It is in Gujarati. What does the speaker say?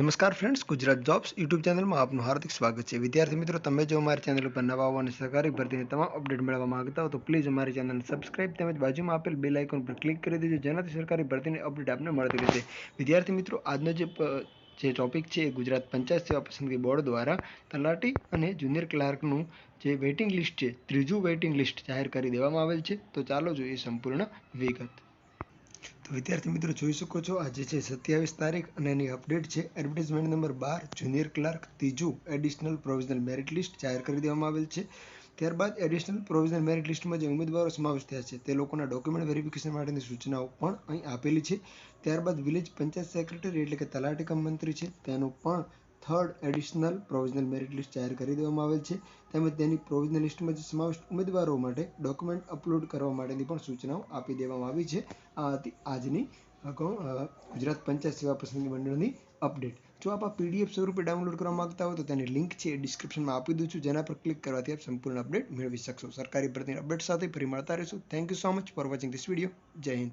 નમસ્કાર ફ્રેન્ડ્સ ગુજરાત જોબ્સ યુટ્યુબ ચેનલમાં આપનું હાર્દિક સ્વાગત છે. વિદ્યાર્થી મિત્રો, તમે જો અમારી ચેનલ ઉપર નવા હોવા અને સરકારી ભરતીની તમામ અપડેટ મેળવવા માંગતા હો, તો પ્લીઝ અમારી ચેનલને સબસ્ક્રાઇબ તેમજ બાજુમાં આપેલ બેલ આઇકોન પર ક્લિક કરી દેજો, જેનાથી સરકારી ભરતીની અપડેટ આપને મળતી રહેશે. વિદ્યાર્થી મિત્રો, આજનો જે જે ટોપિક છે એ ગુજરાત પંચાયત સેવા પસંદગી બોર્ડ દ્વારા તલાટી અને જુનિયર ક્લાર્કનું જે વેઇટિંગ લિસ્ટ છે, ત્રીજું વેઇટિંગ લિસ્ટ જાહેર કરી દેવામાં આવેલ છે. તો ચાલો જોઈએ સંપૂર્ણ વિગત. તો વિદ્યાર્થી મિત્રો જોઈ શકો છો આજે છે સત્યાવીસ તારીખ અને એની અપડેટ છે. એડવર્ટાઇઝમેન્ટ નંબર બાર જુનિયર ક્લાર્ક ત્રીજું એડિશનલ પ્રોવિઝનલ મેરિટ લિસ્ટ જાહેર કરી દેવામાં આવેલ છે. ત્યારબાદ એડિશનલ પ્રોવિઝનલ મેરિટ લિસ્ટમાં જે ઉમેદવારો સમાવેશ થયા છે, તે લોકોના ડોક્યુમેન્ટ વેરિફિકેશન માટેની સૂચનાઓ પણ અહીં આપેલી છે. ત્યારબાદ વિલેજ પંચાયત સેક્રેટરી એટલે કે તલાટી કમ મંત્રી છે, તેનું પણ third additional provisional merit list જાહેર કરી દેવામાં આવેલ છે. તેમજ તેની પ્રોવિઝનલ લિસ્ટમાં જે સમાવિષ્ટ ઉમેદવારો માટે ડોક્યુમેન્ટ અપલોડ કરવા માટેની પણ સૂચનાઓ આપી દેવામાં આવી છે. આ હતી આજની ગુજરાત પંચાયત સેવા પસંદગી મંડળની અપડેટ જો આપ આ પીડીએફ સ્વરૂપે ડાઉનલોડ કરવા માંગતા હો તો તેની લિંક છે એ ડિસ્ક્રિપ્શનમાં આપી દઉં છું. જેના પર ક્લિક કરવાથી આપ સંપૂર્ણ અપડેટ મેળવી શકશો. સરકારી ભરતીની અપડેટ સાથે ફરી મળતા રહીશું. Thank you so much for watching this video જય હિન્દ.